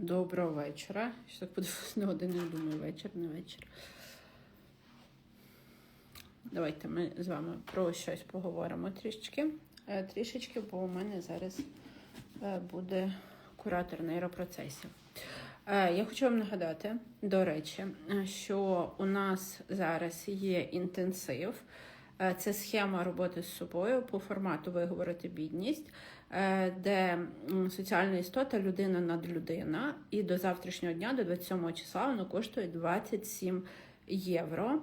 Доброго вечора. Що так подивилась на годину, думаю, вечір, не вечір. Давайте ми з вами про щось поговоримо трішечки. Е, Трішечки, бо у мене зараз е, буде куратор нейропроцесів. Е, Я хочу вам нагадати, до речі, що у нас зараз є інтенсив. Це схема роботи з собою по формату виговорити бідність, де соціальна істота людина над людина, і до завтрашнього дня, до 27 числа, воно коштує 27 євро.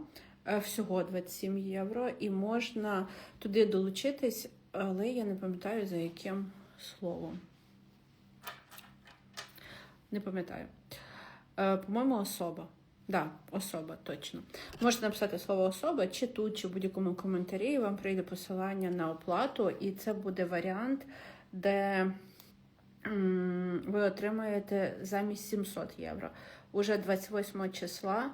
Е, Всього 27 євро, і можна туди долучитись, але я не пам'ятаю за яким словом. Не пам'ятаю. Е, По-моєму, особа. Да, особа, точно. Можете написати слово особа, чи тут, чи в будь-якому коментарі вам прийде посилання на оплату, і це буде варіант, де ви отримаєте замість 700 євро. Уже 28 числа.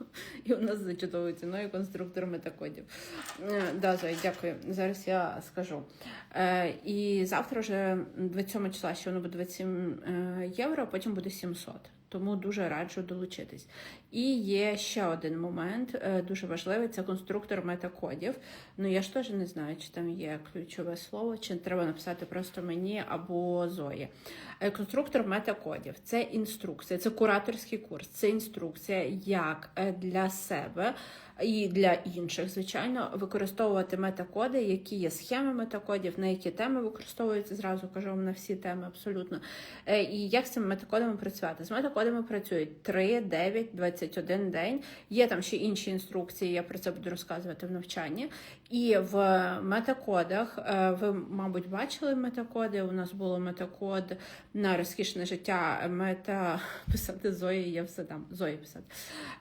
І у нас за чудовою ціною конструктор метакодів. Е, Да, Зоя, дякую. Зараз я скажу. Е, І завтра вже 27 числа ще воно буде 27 е, євро, а потім буде 700. Тому дуже раджу долучитись. І є ще один момент, е, дуже важливий це конструктор метакодів. Ну я ж теж не знаю, чи там є ключове слово, чи треба написати просто мені або Зої. Е, Конструктор метакодів це інструкція, це кураторський курс, це інструкція, як е, для себе і для інших, звичайно, використовувати метакоди, які є схеми метакодів, на які теми використовуються. Зразу кажу вам на всі теми абсолютно. Е, І як з цими метакодами працювати? З метакодами працюють 3, 9, 21 день. Є там ще інші інструкції, я про це буду розказувати в навчанні. І в метакодах е, ви, мабуть, бачили метакоди. У нас було метакод на розкішне життя. Мета писати Зої, я все там Зої писати.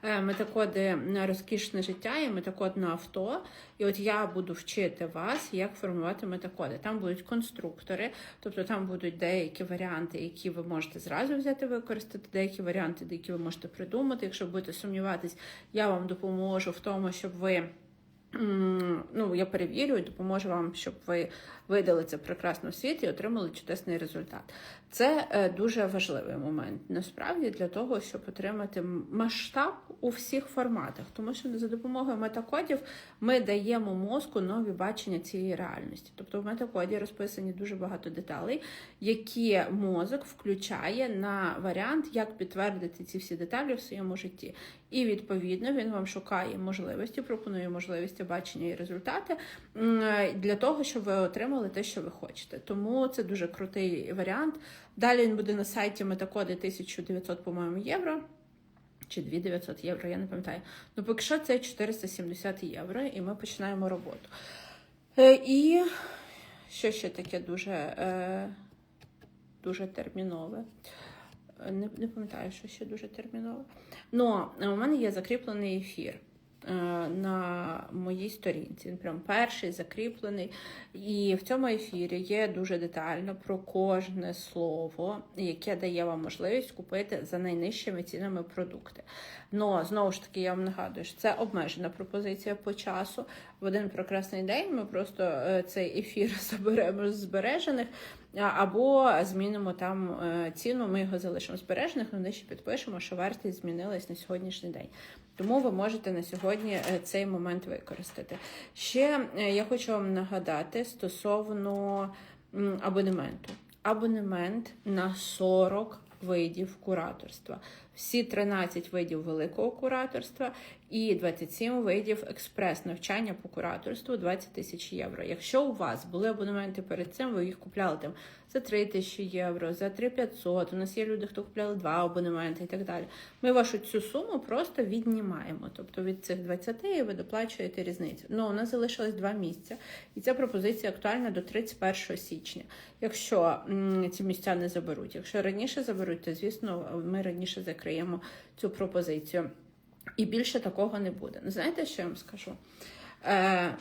Е, Метакоди на розкішне життя і метакод на авто. І от я буду вчити вас, як формувати метакоди. Там будуть конструктори, тобто там будуть деякі варіанти, які ви можете зразу взяти використати, деякі варіанти, які ви можете придумати. Якщо будете сумніватись, я вам допоможу в тому, щоб ви. Ну, я перевірю і допоможу вам, щоб ви видали це прекрасно в світ і отримали чудесний результат. Це е, дуже важливий момент насправді для того, щоб отримати масштаб у всіх форматах, тому що за допомогою метакодів ми даємо мозку нові бачення цієї реальності. Тобто в метакоді розписані дуже багато деталей, які мозок включає на варіант, як підтвердити ці всі деталі в своєму житті. І відповідно він вам шукає можливості, пропонує можливості бачення і результати для того, щоб ви отримали те, що ви хочете. Тому це дуже крутий варіант. Далі він буде на сайті метакоди 1900, по-моєму, євро. Чи 2900 євро, я не пам'ятаю. Ну, поки що це 470 євро, і ми починаємо роботу. Е, і що ще таке дуже, е, дуже термінове? Е, Не, не пам'ятаю, що ще дуже термінове. Ну, у мене є закріплений ефір на моїй сторінці. Він прям перший закріплений. І в цьому ефірі є дуже детально про кожне слово, яке дає вам можливість купити за найнижчими цінами продукти. Ну, знову ж таки, я вам нагадую, що це обмежена пропозиція по часу. В один прекрасний день ми просто е, цей ефір заберемо з збережених. Або змінимо там е, ціну, ми його залишимо збережених, але ще підпишемо, що вартість змінилась на сьогоднішній день. Тому ви можете на сьогодні е, цей момент використати. Ще е, я хочу вам нагадати стосовно абонементу. Абонемент на 40 видів кураторства. Всі 13 видів великого кураторства і 27 видів експрес-навчання по кураторству 20 тисяч євро. Якщо у вас були абонементи перед цим, ви їх купляли там за 3 тисячі євро, за 3 500, у нас є люди, хто купляли два абонементи і так далі. Ми вашу цю суму просто віднімаємо. Тобто від цих 20 ви доплачуєте різницю. Ну, у нас залишилось два місця, і ця пропозиція актуальна до 31 січня. Якщо ці місця не заберуть, якщо раніше заберуть, то звісно ми раніше закриємо цю пропозицію. І більше такого не буде. Ну, знаєте, що я вам скажу? Е,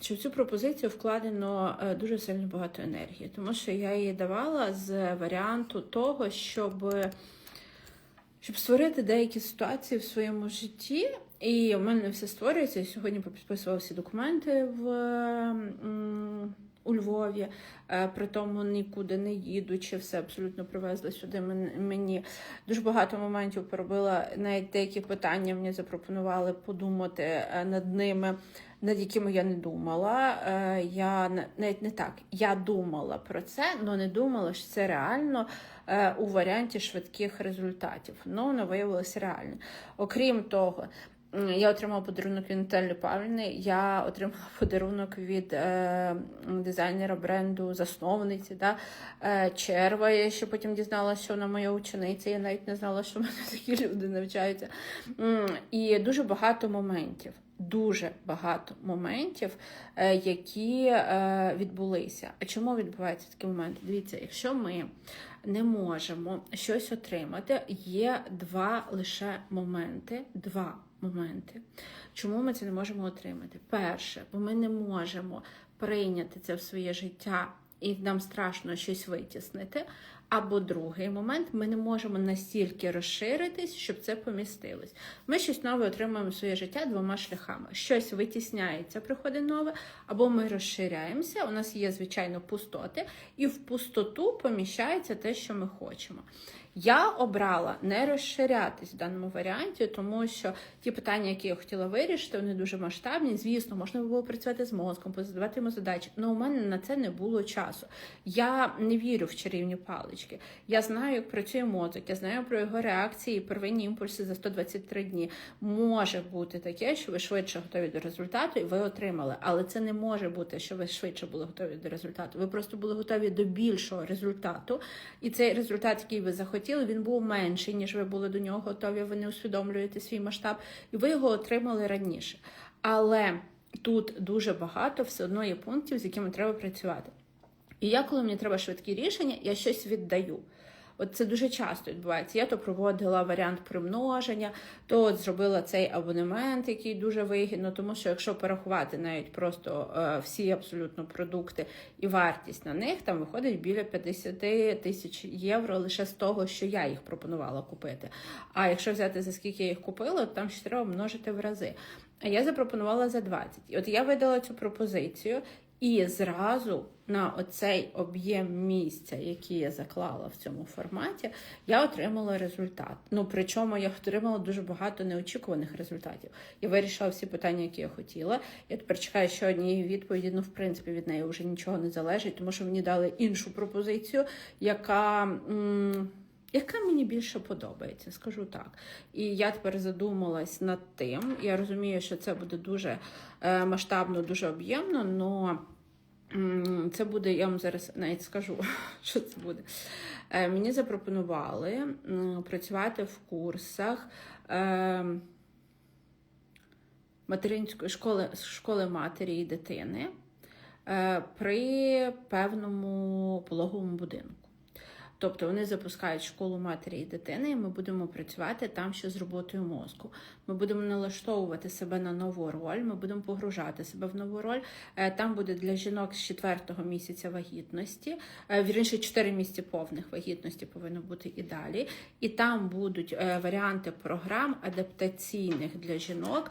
що в цю пропозицію вкладено е, дуже сильно багато енергії, тому що я її давала з варіанту того, щоб, щоб створити деякі ситуації в своєму житті. І в мене все створюється. Я сьогодні підписувала всі документи в, у Львові, е, при тому нікуди не їдучи, все абсолютно привезли сюди мені. Дуже багато моментів поробила, навіть деякі питання мені запропонували подумати е, над ними, над якими я не думала. Е, Я навіть не так. Я думала про це, але не думала, що це реально у варіанті швидких результатів. Ну, воно виявилося реально. Окрім того, я отримала подарунок від Наталі Павлівни. Я отримала подарунок від е, дизайнера бренду, засновниці да, е, Черва. Я ще потім дізналася, що вона моя учениця. Я навіть не знала, що в мене такі люди навчаються. І дуже багато моментів. Дуже багато моментів, е, які е, відбулися. А чому відбуваються такі моменти? Дивіться, якщо ми не можемо щось отримати, є два лише моменти. Два моменти. Чому ми це не можемо отримати? Перше, бо ми не можемо прийняти це в своє життя і нам страшно щось витіснити. Або другий момент, ми не можемо настільки розширитись, щоб це помістилось. Ми щось нове отримуємо в своє життя двома шляхами: щось витісняється, приходить нове, або ми розширяємося. У нас є, звичайно, пустоти, і в пустоту поміщається те, що ми хочемо. Я обрала не розширятись в даному варіанті, тому що ті питання, які я хотіла вирішити, вони дуже масштабні. Звісно, можна було працювати з мозком, позадавати йому задачі. але у мене на це не було часу. Я не вірю в чарівні палички. Я знаю, як працює мозок, я знаю про його реакції, первинні імпульси за 123 дні. Може бути таке, що ви швидше готові до результату, і ви отримали. Але це не може бути, що ви швидше були готові до результату. Ви просто були готові до більшого результату, і цей результат, який ви захотіли, він був менший, ніж ви були до нього готові. Ви не усвідомлюєте свій масштаб, і ви його отримали раніше. Але тут дуже багато все одно є пунктів, з якими треба працювати. І я, коли мені треба швидкі рішення, я щось віддаю. От це дуже часто відбувається. Я то проводила варіант примноження, то от зробила цей абонемент, який дуже вигідно, тому що якщо порахувати навіть просто е, всі абсолютно продукти і вартість на них, там виходить біля 50 тисяч євро лише з того, що я їх пропонувала купити. А якщо взяти за скільки я їх купила, то там ще треба множити в рази. А я запропонувала за 20. І от я видала цю пропозицію. І зразу на оцей об'єм місця, який я заклала в цьому форматі, я отримала результат. Ну причому я отримала дуже багато неочікуваних результатів. Я вирішила всі питання, які я хотіла. Я тепер чекаю ще однієї відповіді. Ну, в принципі, від неї вже нічого не залежить, тому що мені дали іншу пропозицію, яка. М яка мені більше подобається, скажу так. І я тепер задумалась над тим. Я розумію, що це буде дуже е, масштабно, дуже об'ємно, але це буде, я вам зараз навіть скажу, що це буде. Е, мені запропонували працювати в курсах. Е, Материнської школи школи матері і дитини при певному пологовому будинку. Тобто вони запускають школу матері і дитини, і ми будемо працювати там ще з роботою мозку. Ми будемо налаштовувати себе на нову роль, ми будемо погружати себе в нову роль. Е, Там буде для жінок з четвертого місяця вагітності, е, вірніше 4 місяці повних вагітності повинно бути і далі. І там будуть е, варіанти програм адаптаційних для жінок,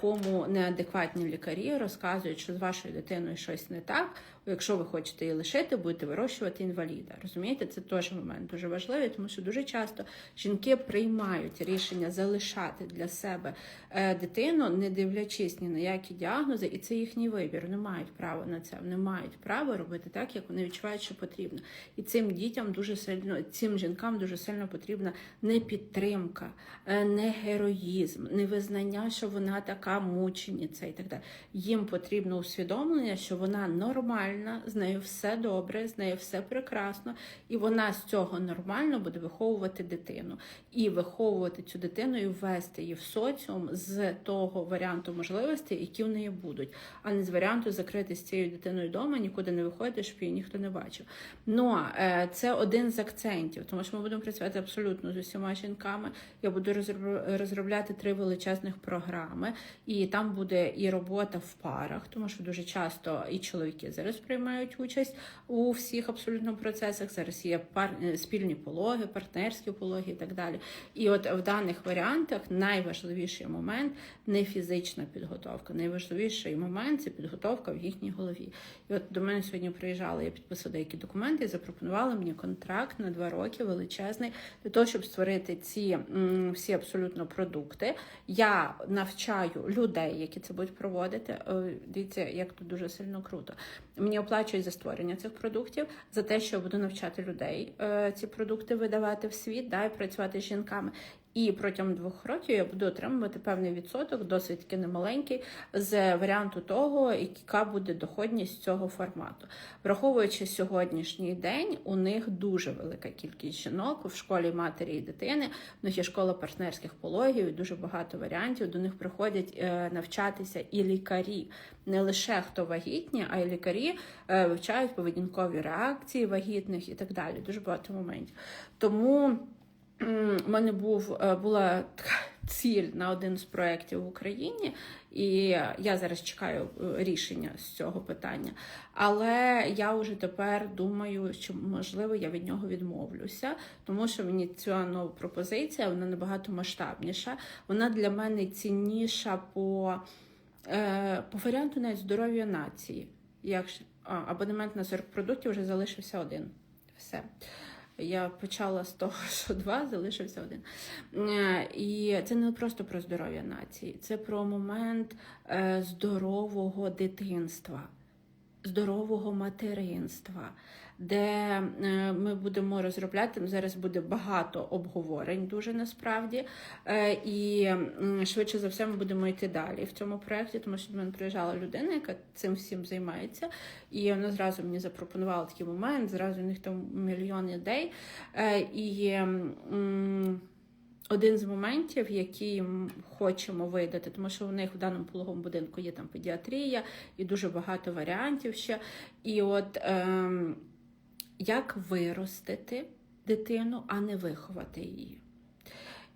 кому неадекватні лікарі розказують, що з вашою дитиною щось не так. Якщо ви хочете її лишити, будете вирощувати інваліда. Розумієте, це теж момент дуже важливий, тому що дуже часто жінки приймають рішення залишати для себе е, дитину, не дивлячись ні на які діагнози, і це їхній вибір. Вони мають право на це, вони мають право робити так, як вони відчувають, що потрібно. І цим дітям дуже сильно, цим жінкам дуже сильно потрібна не підтримка, е, не героїзм, не визнання, що вона така мучениця і так далі. Їм потрібно усвідомлення, що вона нормальна з нею все добре, з нею все прекрасно, і вона з цього нормально буде виховувати дитину і виховувати цю дитину і ввести її в соціум з того варіанту можливостей, які в неї будуть, а не з варіанту закрити з цією дитиною вдома, нікуди не виходити, щоб її ніхто не бачив. Ну е, це один з акцентів, тому що ми будемо працювати абсолютно з усіма жінками. Я буду розробляти три величезних програми, і там буде і робота в парах, тому що дуже часто і чоловіки зараз приймають участь у всіх абсолютно процесах. Зараз є пар... е, спільні пологи, партнерські пологи і так далі. І от в даних варіантах найважливіший момент не фізична підготовка. Найважливіший момент це підготовка в їхній голові. І от до мене сьогодні приїжджали, я підписала деякі документи і запропонували мені контракт на два роки величезний для того, щоб створити ці всі абсолютно продукти. Я навчаю людей, які це будуть проводити. Е, Дивіться, як тут дуже сильно круто. Мені оплачують за створення цих продуктів, за те, що я буду навчати людей е, ці продукти видавати в світ, да, і працювати з жінками. І протягом двох років я буду отримувати певний відсоток, досить таки немаленький, з варіанту того, яка буде доходність цього формату. Враховуючи сьогоднішній день, у них дуже велика кількість жінок в школі матері і дитини. В них є школа партнерських пологів, і дуже багато варіантів. До них приходять е, навчатися і лікарі, не лише хто вагітні, а й лікарі е, вивчають поведінкові реакції вагітних і так далі. Дуже багато моментів. Тому. У мене був е, була така ціль на один з проєктів в Україні, і я зараз чекаю е, рішення з цього питання. Але я вже тепер думаю, що можливо я від нього відмовлюся, тому що мені ця нова пропозиція вона набагато масштабніша. Вона для мене цінніша по, е, по варіанту навіть здоров'я нації. Як а, абонемент на 40 продуктів вже залишився один. Все. Я почала з того, що два, залишився один. Е, І це не просто про здоров'я нації, це про момент е, здорового дитинства, здорового материнства, де е, ми будемо розробляти. Зараз буде багато обговорень, дуже насправді. Е, І швидше за все ми будемо йти далі в цьому проєкті, тому що до мене приїжджала людина, яка цим всім займається. І вона зразу мені запропонувала такий момент, зразу у них там мільйон ідей. Е, І один з моментів, м, хочемо видати, тому що у них в даному пологовому будинку є там педіатрія і дуже багато варіантів ще. І от ем, як виростити дитину, а не виховати її.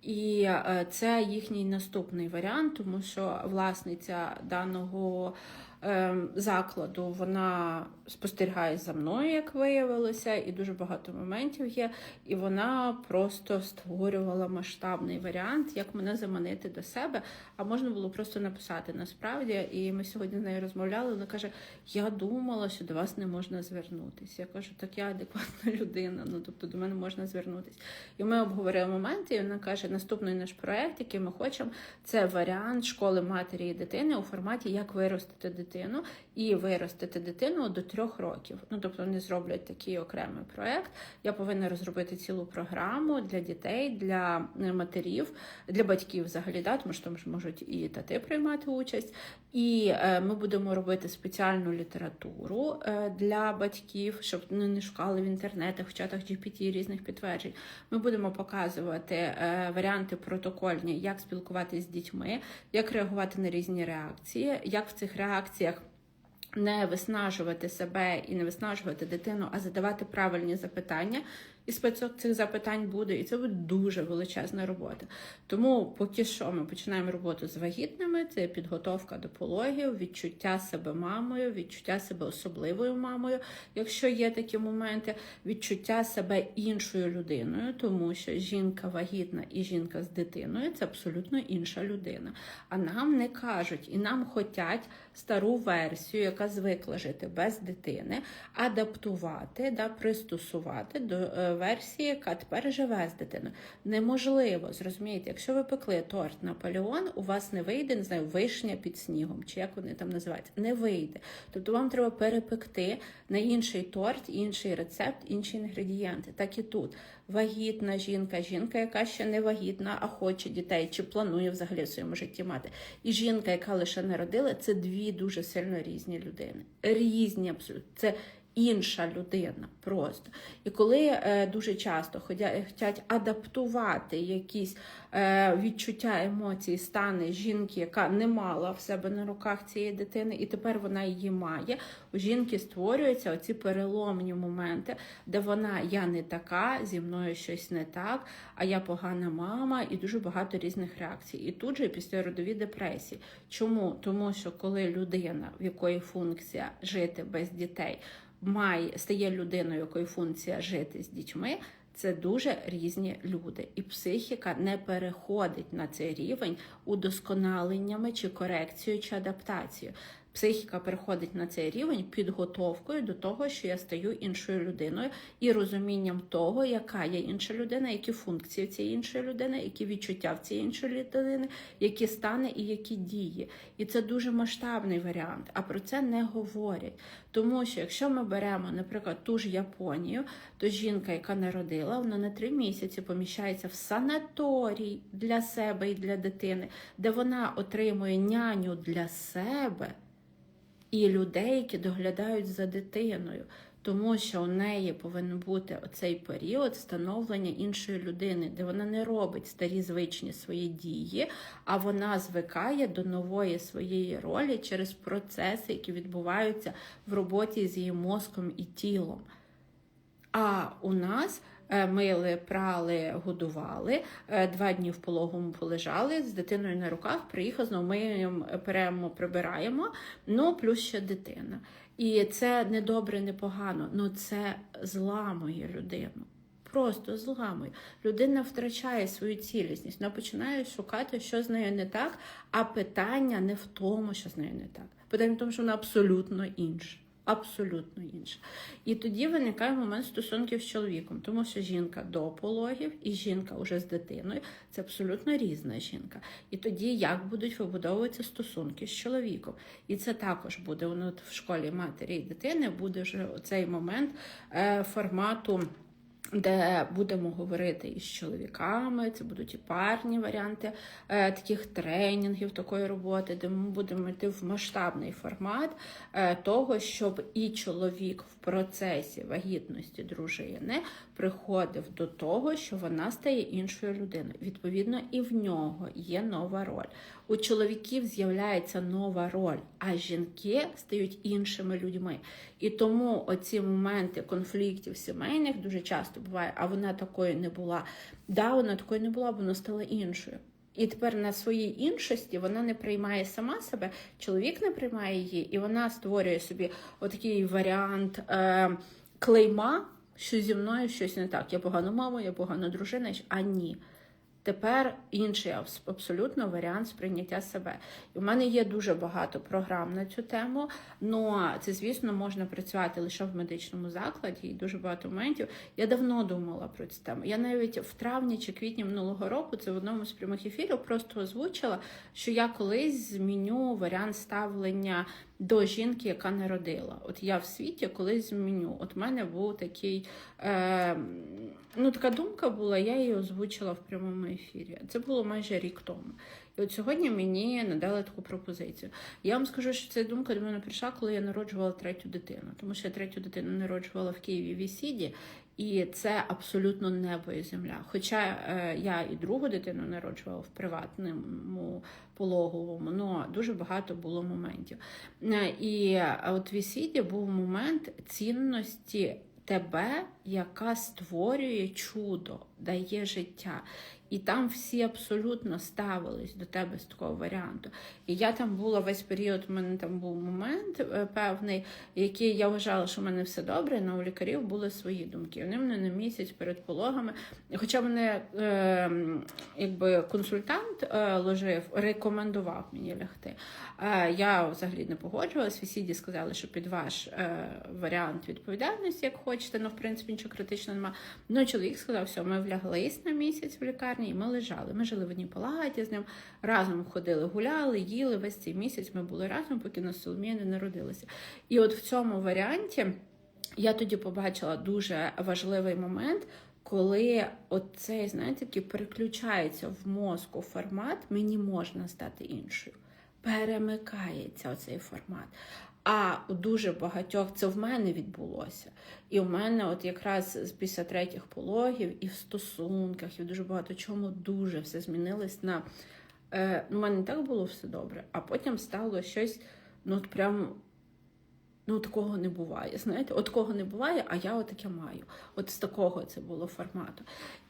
І е, це їхній наступний варіант, тому що власниця даного ем, закладу вона спостерігає за мною, як виявилося, і дуже багато моментів є. І вона просто створювала масштабний варіант, як мене заманити до себе. А можна було просто написати насправді. І ми сьогодні з нею розмовляли. Вона каже: Я думала, що до вас не можна звернутися. Я кажу, так я адекватна людина. Ну тобто до мене можна звернутися. І ми обговорили моменти. І вона каже: наступний наш проект, який ми хочемо, це варіант школи матері і дитини у форматі як виростити дитину і виростити дитину до трьох років. Ну тобто вони зроблять такий окремий проект. Я повинна розробити цілу програму для дітей, для матерів, для батьків взагалі, да, тому що можуть і тати приймати участь. І е, ми будемо робити спеціальну літературу е, для батьків, щоб вони не шукали в інтернетах, в чатах GPT різних підтверджень. Ми будемо показувати е, варіанти протокольні, як спілкуватися з дітьми, як реагувати на різні реакції, як в цих реакціях. Не виснажувати себе і не виснажувати дитину, а задавати правильні запитання. І список цих запитань буде, і це буде дуже величезна робота. Тому поки що ми починаємо роботу з вагітними, це підготовка до пологів, відчуття себе мамою, відчуття себе особливою мамою, якщо є такі моменти, відчуття себе іншою людиною, тому що жінка вагітна і жінка з дитиною це абсолютно інша людина. А нам не кажуть і нам хотять стару версію, яка звикла жити без дитини, адаптувати, да, пристосувати до е, версії, яка тепер живе з дитиною. Неможливо, зрозумієте, якщо ви пекли торт Наполеон, у вас не вийде, не знаю, вишня під снігом, чи як вони там називаються, не вийде. Тобто вам треба перепекти на інший торт, інший рецепт, інші інгредієнти. Так і тут. Вагітна жінка, жінка, яка ще не вагітна, а хоче дітей, чи планує взагалі в своєму житті мати. І жінка, яка лише народила, це дві дуже сильно різні людини. Різні абсолютно. Це інша людина просто. І коли е, дуже часто хочуть адаптувати якісь е, відчуття емоцій, стани жінки, яка не мала в себе на руках цієї дитини, і тепер вона її має, у жінки створюються оці переломні моменти, де вона я не така, зі мною щось не так, а я погана мама, і дуже багато різних реакцій. І тут же після родові депресії. Чому? Тому що коли людина, в якої функція жити без дітей, має стає людиною, якої функція жити з дітьми. Це дуже різні люди, і психіка не переходить на цей рівень удосконаленнями чи корекцією чи адаптацією. Психіка переходить на цей рівень підготовкою до того, що я стаю іншою людиною, і розумінням того, яка є інша людина, які функції цієї іншої людини, які відчуття в цієї іншої людини, які стани і які дії. І це дуже масштабний варіант. А про це не говорять. Тому що якщо ми беремо, наприклад, ту ж Японію, то жінка, яка народила, вона на три місяці поміщається в санаторій для себе і для дитини, де вона отримує няню для себе і людей, які доглядають за дитиною. Тому що у неї повинен бути оцей період становлення іншої людини, де вона не робить старі звичні свої дії, а вона звикає до нової своєї ролі через процеси, які відбуваються в роботі з її мозком і тілом. А у нас мили, прали, годували, е, два дні в пологому полежали, з дитиною на руках приїхав, знову миємо, перемо, прибираємо, ну плюс ще дитина. І це не добре, не погано, ну це зламує людину. Просто зламує. Людина втрачає свою цілісність, вона починає шукати, що з нею не так, а питання не в тому, що з нею не так. Питання в тому, що вона абсолютно інша абсолютно інша. І тоді виникає момент стосунків з чоловіком, тому що жінка до пологів і жінка вже з дитиною це абсолютно різна жінка. І тоді як будуть вибудовуватися стосунки з чоловіком. І це також буде ну, в школі матері і дитини, буде вже цей момент е, формату. Де будемо говорити із чоловіками, це будуть і парні варіанти е, таких тренінгів, такої роботи, де ми будемо йти в масштабний формат е, того, щоб і чоловік в процесі вагітності дружини приходив до того, що вона стає іншою людиною. Відповідно, і в нього є нова роль. У чоловіків з'являється нова роль, а жінки стають іншими людьми. І тому оці моменти конфліктів сімейних дуже часто буває, а вона такою не була. Да, вона такою не була, бо вона стала іншою. І тепер на своїй іншості вона не приймає сама себе, чоловік не приймає її, і вона створює собі отакий варіант е, клейма, що зі мною щось не так. Я погана мама, я погана дружина, а ні. Тепер інший абсолютно варіант сприйняття себе. І в мене є дуже багато програм на цю тему. але це, звісно, можна працювати лише в медичному закладі і дуже багато моментів. Я давно думала про цю тему. Я навіть в травні чи квітні минулого року це в одному з прямих ефірів просто озвучила, що я колись зміню варіант ставлення до жінки, яка народила. От я в світі колись зміню. От в мене був такий, е, ну така думка була, я її озвучила в прямому ефірі. Це було майже рік тому. І от сьогодні мені надали таку пропозицію. Я вам скажу, що ця думка до мене прийшла, коли я народжувала третю дитину, тому що я третю дитину народжувала в Києві в Ісіді, і це абсолютно небо і земля. Хоча е, я і другу дитину народжувала в приватному пологовому, але дуже багато було моментів. Е, і от в Ісіді був момент цінності тебе, яка створює чудо, дає життя. І там всі абсолютно ставились до тебе з такого варіанту. І я там була весь період, у мене там був момент е, певний, який я вважала, що в мене все добре, але у лікарів були свої думки. Вони мене на місяць перед пологами. Хоча мене е, якби консультант е, ложив, рекомендував мені лягти. Е, я взагалі не погоджувалась. Вісіді сказали, що під ваш е, варіант відповідальності, як хочете, ну в принципі нічого критичного немає. Ну, чоловік сказав, що ми вляглись на місяць в лікарні, і ми лежали. Ми жили в одній палаті з ним, разом ходили, гуляли, їли весь цей місяць. Ми були разом, поки на Соломія не народилася. І от в цьому варіанті я тоді побачила дуже важливий момент. Коли оцей, знаєте, такий переключається в мозку формат, мені можна стати іншою. Перемикається оцей формат. А у дуже багатьох це в мене відбулося. І у мене, от якраз після третіх пологів, і в стосунках, і в дуже багато чому дуже все змінилось на е, у мене не так було все добре, а потім стало щось, ну от прям Ну, такого не буває. Знаєте, от такого не буває, а я отаке маю. От з такого це було формату.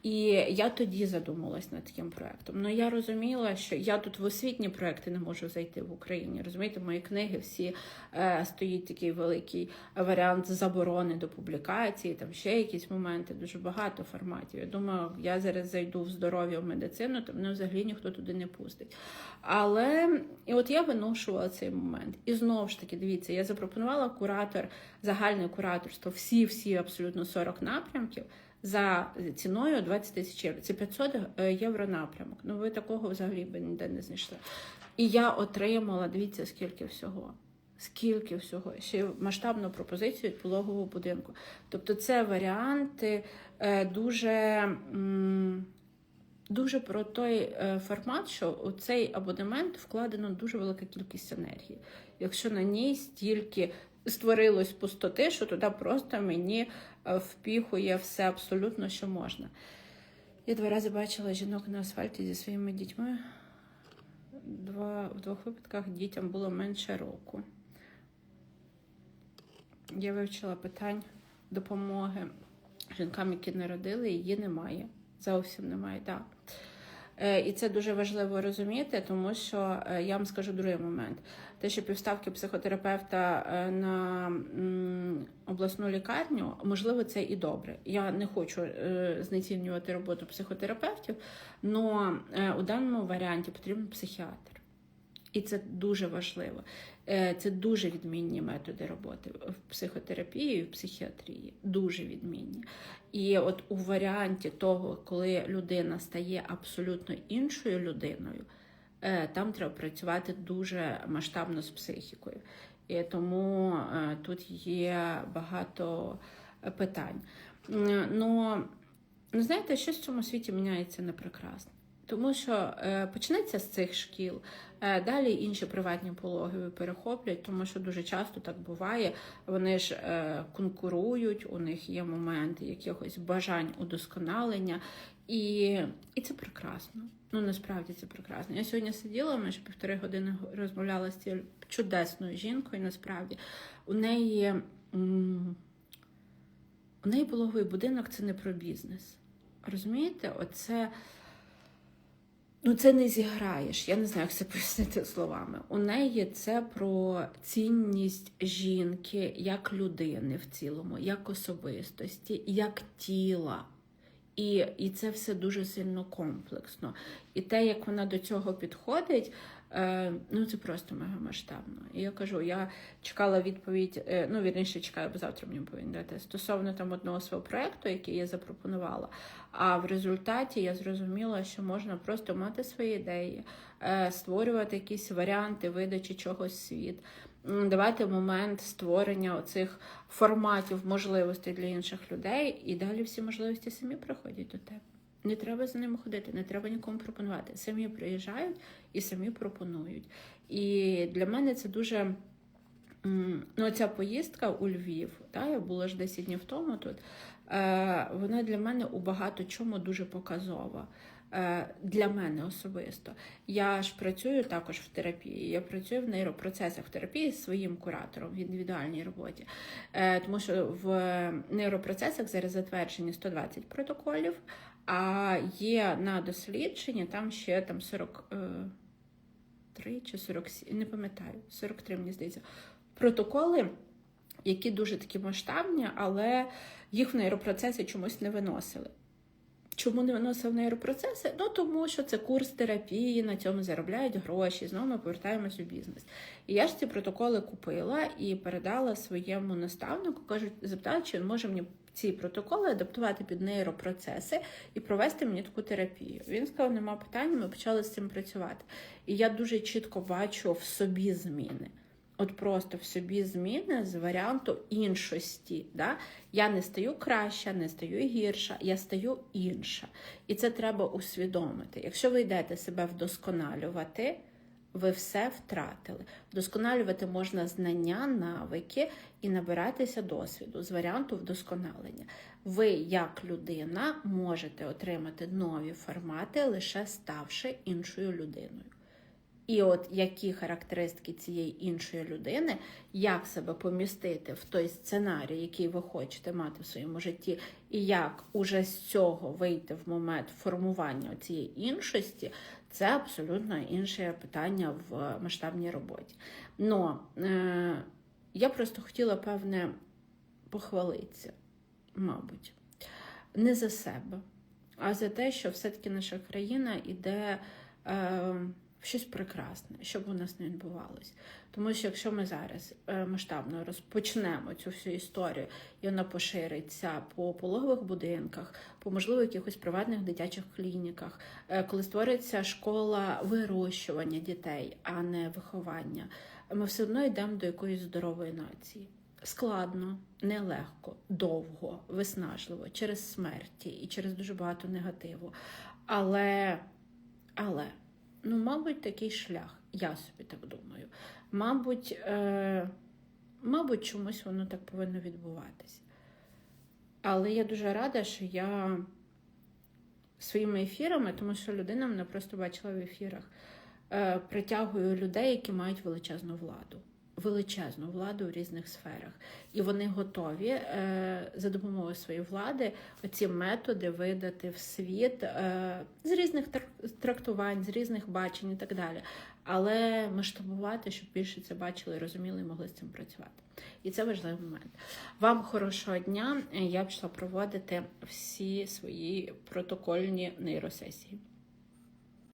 І я тоді задумалась над таким проектом. Ну я розуміла, що я тут в освітні проекти не можу зайти в Україні. Розумієте, мої книги всі е, стоїть такий великий варіант заборони до публікації, там ще якісь моменти, дуже багато форматів. Я думаю, я зараз зайду в здоров'я в медицину, то мене взагалі ніхто туди не пустить. Але і от я виношувала цей момент. І знову ж таки, дивіться, я запропонувала куратор, загальне кураторство, всі-всі абсолютно 40 напрямків за ціною 20 тисяч євро. Це 500 євро напрямок. Ну ви такого взагалі би ніде не знайшли. І я отримала, дивіться, скільки всього. Скільки всього, ще масштабну пропозицію від пологового будинку. Тобто, це варіанти е, дуже. Дуже про той е, формат, що у цей абонемент вкладено дуже велика кількість енергії. Якщо на ній стільки створилось пустоти, що туди просто мені е, впіхує все абсолютно, що можна. Я два рази бачила жінок на асфальті зі своїми дітьми. Два, В двох випадках дітям було менше року. Я вивчила питань допомоги жінкам, які народили, її немає. Зовсім немає, так. Да. І це дуже важливо розуміти, тому що е, я вам скажу другий момент. Те, що півставки психотерапевта е, на обласну лікарню, можливо, це і добре. Я не хочу е, знецінювати роботу психотерапевтів, але у даному варіанті потрібен психіатр. І це дуже важливо. Це дуже відмінні методи роботи в психотерапії в психіатрії. Дуже відмінні. І от у варіанті того, коли людина стає абсолютно іншою людиною, там треба працювати дуже масштабно з психікою. І тому тут є багато питань. Ну, знаєте, що в цьому світі міняється не прекрасно. Тому що е, почнеться з цих шкіл, е, далі інші приватні пологи перехоплять, тому що дуже часто так буває. Вони ж е, конкурують, у них є моменти якихось бажань удосконалення, і і це прекрасно. Ну насправді це прекрасно. Я сьогодні сиділа, майже півтори години розмовляла з цією чудесною жінкою. Насправді у неї у неї пологовий будинок це не про бізнес. Розумієте, оце. Ну, це не зіграєш, я не знаю, як це пояснити словами. У неї це про цінність жінки як людини в цілому, як особистості, як тіла. І і це все дуже сильно комплексно. І те, як вона до цього підходить, ну це просто мегамасштабно. І я кажу, я чекала відповідь, е, ну вірніше чекаю, бо завтра мені повинні дати стосовно там одного свого проєкту, який я запропонувала. А в результаті я зрозуміла, що можна просто мати свої ідеї, е, створювати якісь варіанти видачі чогось світ давати момент створення оцих форматів можливостей для інших людей, і далі всі можливості самі приходять до тебе. Не треба за ними ходити, не треба нікому пропонувати. Самі приїжджають і самі пропонують. І для мене це дуже ну, ця поїздка у Львів, та, я була ж 10 днів тому тут. Е, вона для мене у багато чому дуже показова. Е, для мене особисто. Я ж працюю також в терапії. Я працюю в нейропроцесах в терапії з своїм куратором в індивідуальній роботі. Е, тому що в нейропроцесах зараз затверджені 120 протоколів, а є на дослідженні там ще там 43 чи 47, не пам'ятаю, 43, мені здається, протоколи. Які дуже такі масштабні, але їх в нейропроцесі чомусь не виносили. Чому не виносив нейропроцеси? Ну тому що це курс терапії, на цьому заробляють гроші. Знову ми повертаємось у бізнес. І я ж ці протоколи купила і передала своєму наставнику. кажуть, запитала, чи він може мені ці протоколи адаптувати під нейропроцеси і провести мені таку терапію. Він сказав, нема питань, ми почали з цим працювати. І я дуже чітко бачу в собі зміни от просто в собі зміни з варіанту іншості. Да? Я не стаю краща, не стаю гірша, я стаю інша. І це треба усвідомити. Якщо ви йдете себе вдосконалювати, ви все втратили. Вдосконалювати можна знання, навики і набиратися досвіду з варіанту вдосконалення. Ви, як людина, можете отримати нові формати, лише ставши іншою людиною. І от які характеристики цієї іншої людини, як себе помістити в той сценарій, який ви хочете мати в своєму житті, і як уже з цього вийти в момент формування цієї іншості, це абсолютно інше питання в масштабній роботі. Но е, я просто хотіла, певне, похвалитися, мабуть, не за себе, а за те, що все-таки наша країна іде. Е, щось прекрасне, щоб у нас не відбувалось. Тому що якщо ми зараз е, масштабно розпочнемо цю всю історію, і вона пошириться по пологових будинках, по можливо якихось приватних дитячих клініках, е, коли створиться школа вирощування дітей, а не виховання, ми все одно йдемо до якоїсь здорової нації. Складно, нелегко, довго, виснажливо, через смерті і через дуже багато негативу. Але, але. Ну, мабуть, такий шлях, я собі так думаю. Мабуть, е, мабуть, чомусь воно так повинно відбуватися. Але я дуже рада, що я своїми ефірами, тому що людина мене просто бачила в ефірах, е, притягую людей, які мають величезну владу. Величезну владу в різних сферах, і вони готові е, за допомогою своєї влади оці методи видати в світ е, з різних трак- трактувань, з різних бачень і так далі. Але масштабувати, щоб більше це бачили, розуміли і могли з цим працювати. І це важливий момент. Вам хорошого дня. Я пішла проводити всі свої протокольні нейросесії.